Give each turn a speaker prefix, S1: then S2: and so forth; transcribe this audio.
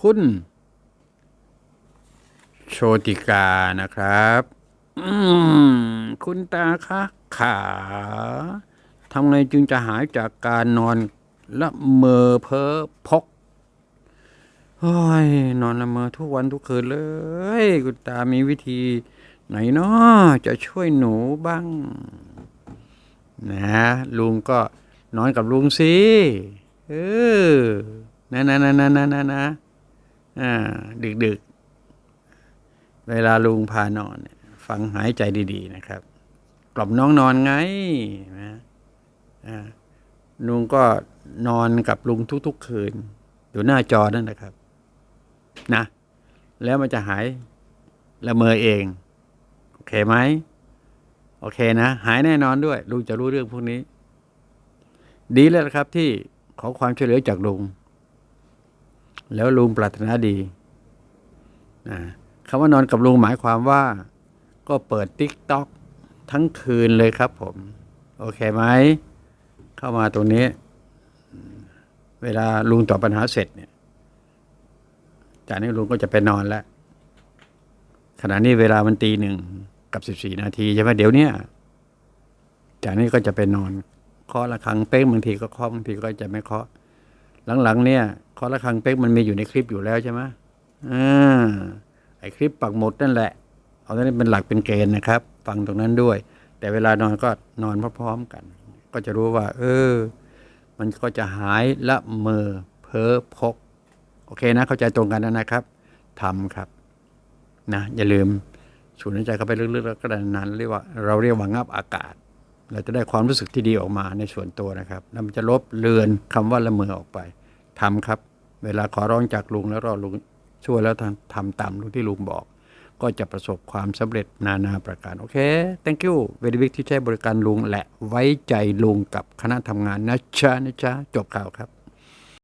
S1: คุณ โชติกานะครับคุณตาคะขาทำไงจึงจะหายจากการนอนละเมอเพ้อพกเฮ้ยนอนละเมอทุกวันทุกคืนเลย คุณตามีวิธี ไหนเนาะจะช่วยหนูบ้าง นะลุงก็นอนกับลุงสิเออนะนะนะนะนะนะนะ ดึกดึกๆเวลาลุงพานอนเนี่ยฟังหายใจดีๆนะครับ กล่อมน้องนอนไงนะลุงก็นอนกับลุงทุก ๆ คืน อยู่หน้าจอนั่นนะครับ นะ แล้วมันจะหายละเมอเอง โอเคไหมโอเคนะ หายแน่นอนด้วย ลุงจะรู้เรื่องพวกนี้ ดีแล้วครับที่ขอความช่วยเหลือจากลุง แล้วลุงปรารถนาดีนะคำว่านอนกับลุงหมายความว่า ก็เปิดติ๊กต็อกทั้งคืนเลยครับผม โอเคไหม เข้ามาตรงนี้ เวลาลุงตอบปัญหาเสร็จเนี่ย จากนี้ลุงก็จะไปนอนแล้ว ขณะนี้เวลามันตีหนึ่งกับสิบสี่นาทีใช่ไหมเดี๋ยวเนี้ยจากนี้ก็จะไปนอนเคาะระฆังเป๊กบางทีก็เคาะบางทีก็จะไม่เคาะหลังๆเนี่ย คาะระฆังเป๊กมันมีอยู่ในคลิปอยู่แล้วใช่ไหมอ่าไอคลิปปักหมดนั่นแหละ เอาตรงนี้เป็นหลักเป็นเกณฑ์นะครับ ฟังตรงนั้นด้วย แต่เวลานอนก็นอนพร้อมๆกัน ก็จะรู้ว่า เออ มันก็จะหายละเมอเพ้อพก โอเคนะ เข้าใจตรงกันนะครับทำครับ นะ อย่าลืมสูดหายใจเข้าไปลึกๆแล้วก็นานเรียกว่าเราเรียกว่างับอากาศ เราจะได้ความรู้สึกที่ดีออกมาในส่วนตัวนะครับ แล้วมันจะลบเลือนคำว่าละเมอออกไป ทำครับ เวลาขอร้องจากลุงแล้วรอลุงช่วยแล้วทำทำตามลุงที่ลุงบอก ก็จะประสบความสำเร็จนานาประการ โอเค thank you very big ที่ใช้บริการลุงและไว้ใจลุงกับคณะทำงานนะจ๊ะนะจ๊ะจบข่าวครับ